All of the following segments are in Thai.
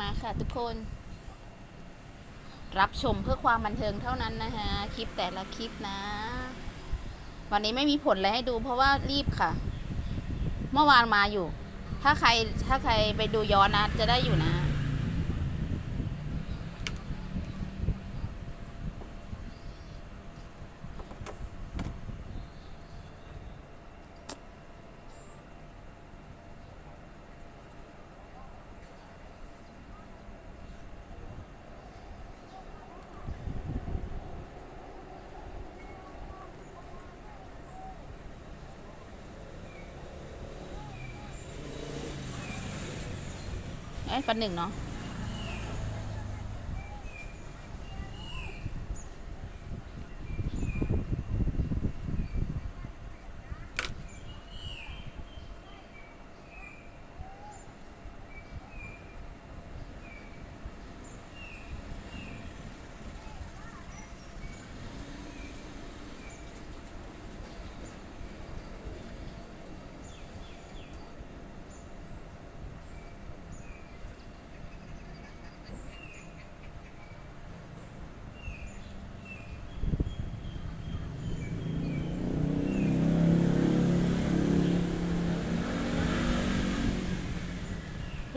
มาค่ะทุกคน รับชมเพื่อความบันเทิงเท่านั้นนะฮะคลิปแต่ละคลิปนะ วันนี้ไม่มีผลอะไรให้ดูเพราะว่ารีบค่ะ เมื่อวานมาอยู่ ถ้าใครถ้าใครไปดูย้อนนะจะได้อยู่นะ ไอ้ยฟันหนึ่งเนาะ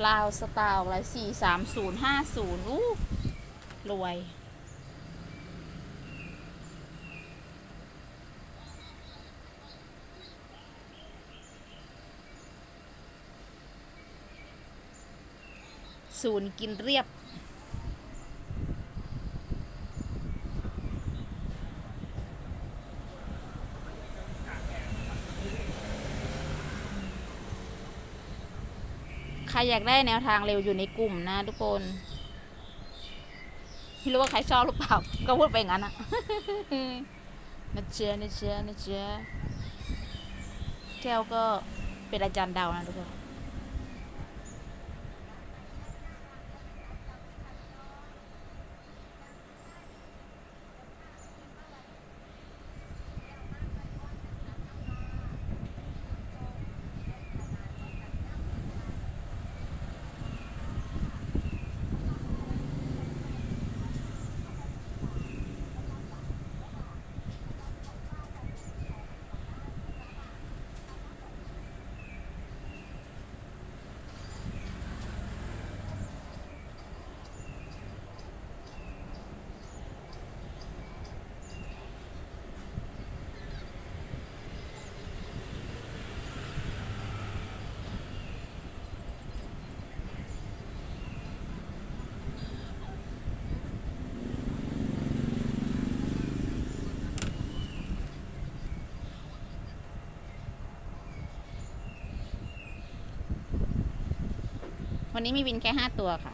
ลาวสตาร์อะไรสี่สามศูนย์ห้าศูนย์อู้รวย ศูนย์กินเรียบ รอยากได้แนวทางเร็วอยู่ในกลุ่มนะทุกคนไม่รู้ว่าใครชอบหรือเปล่า ก็พูดไปงั้นอะนะเชียนะเชียนะเชียแก้วก็เป็นอาจารย์ดาวนะทุกคน วันนี้มีวินแค่ห้าตัวค่ะ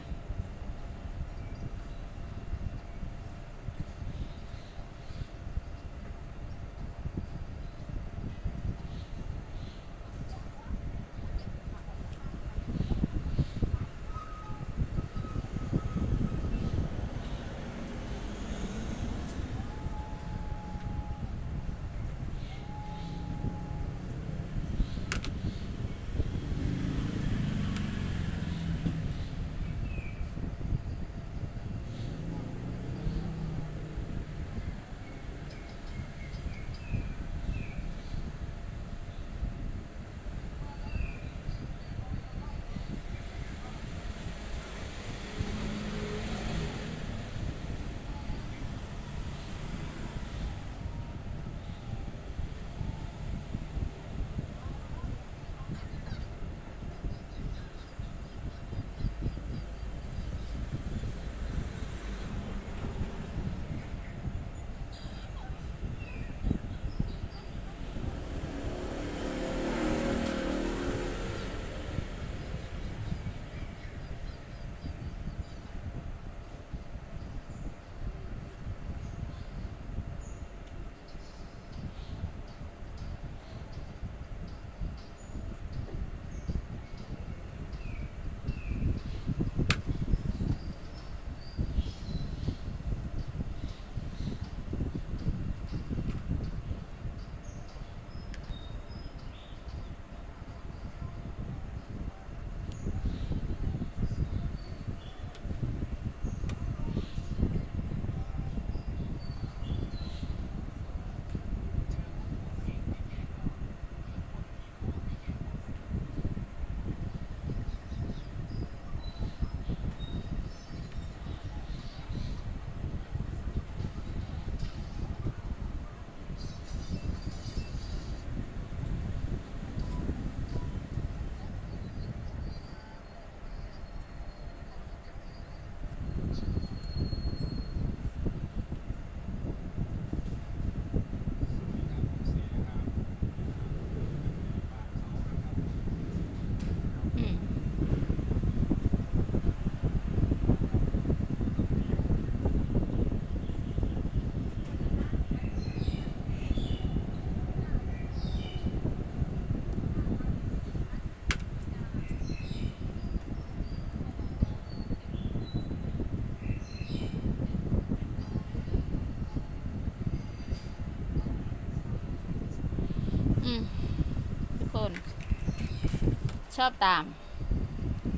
ชอบตาม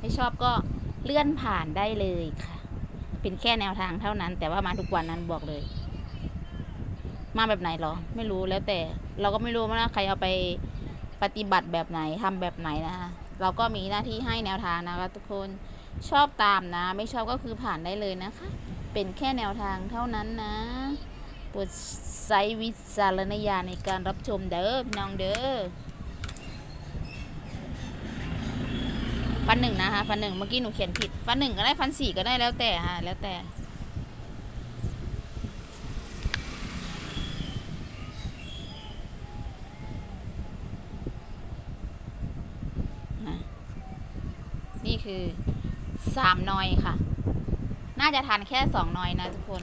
ไม่ชอบก็เลื่อนผ่านได้เลยค่ะ เป็นแค่แนวทางเท่านั้น แต่ว่ามาทุกวันนั้นบอกเลย มาแบบไหนหรอ ไม่รู้แล้วแต่เราก็ไม่รู้ว่าใครเอาไปปฏิบัติแบบไหนทำแบบไหนนะคะเราก็มีหน้าที่ให้แนวทางนะคะทุกคนชอบตามนะ ไม่ชอบก็คือผ่านได้เลยนะคะ เป็นแค่แนวทางเท่านั้นนะโปรดใช้วิจารณญาณในการรับชมเด้อพี่น้องเด้อฟั นหนึ่งนะคะฟันหนึ่งเมื่อกี้หนูเขียนผิด ฟันหนึ่งก็ได้ฟันสี่ก็ได้แล้วแต่ค่ะแล้วแต่ นี่คือสามนอยค่ะ น่าจะทานแค่สองนอยนะทุกคน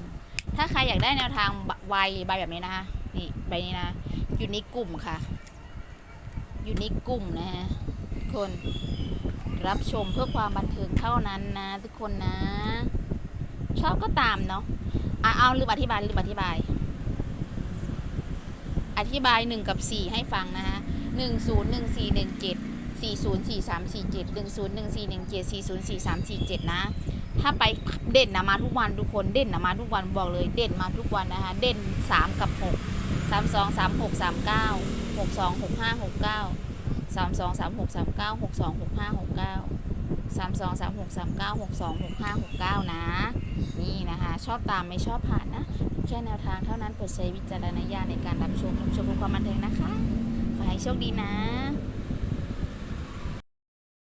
ถ้าใครอยากได้แนวทางไวใบแบบนี้นะคะ นี่ใบนี้นะ อยู่ในกลุ่มค่ะ อยู่ในกลุ่มนะฮะทุกคน รับชมเพื่อความบันเทิงเท่านั้นนะทุกคนนะ ชอบก็ตามเนาะอะเอาลืมอธิบายลืมอธิบาย อธิบายหนึ่งกับสี่ให้ฟังนะคะหนึ่งศูนย์หนึ่งสี่หนึ่งเจ็ดสี่ศูนย์สี่สามสี่เจ็ดหนึ่งศูนย์หนึ่งสี่หนึ่งเจ็ดสี่ศูนย์สี่สามสี่เจ็ดนะ ถ้าไปเด่นนะมาทุกวันทุกคนเด่นนะมาทุกวันบอกเลยเด่นมาทุกวันนะคะเด่นสามกับหกสามสองสามหกสามเก้าหกสองหกห้าหกเก้า สามสองสามหกสามเก้าหกสองหกห้าหกเก้าสามสองสามหกสามเก้าหกสองหกห้าหกเก้านะ นี่นะคะ ชอบตามไม่ชอบผ่านนะ แค่แนวทางเท่านั้นโปรดใช้วิจารณญาณในการรับชมรับชมความบันเทิงนะคะ ขอให้โชคดีนะ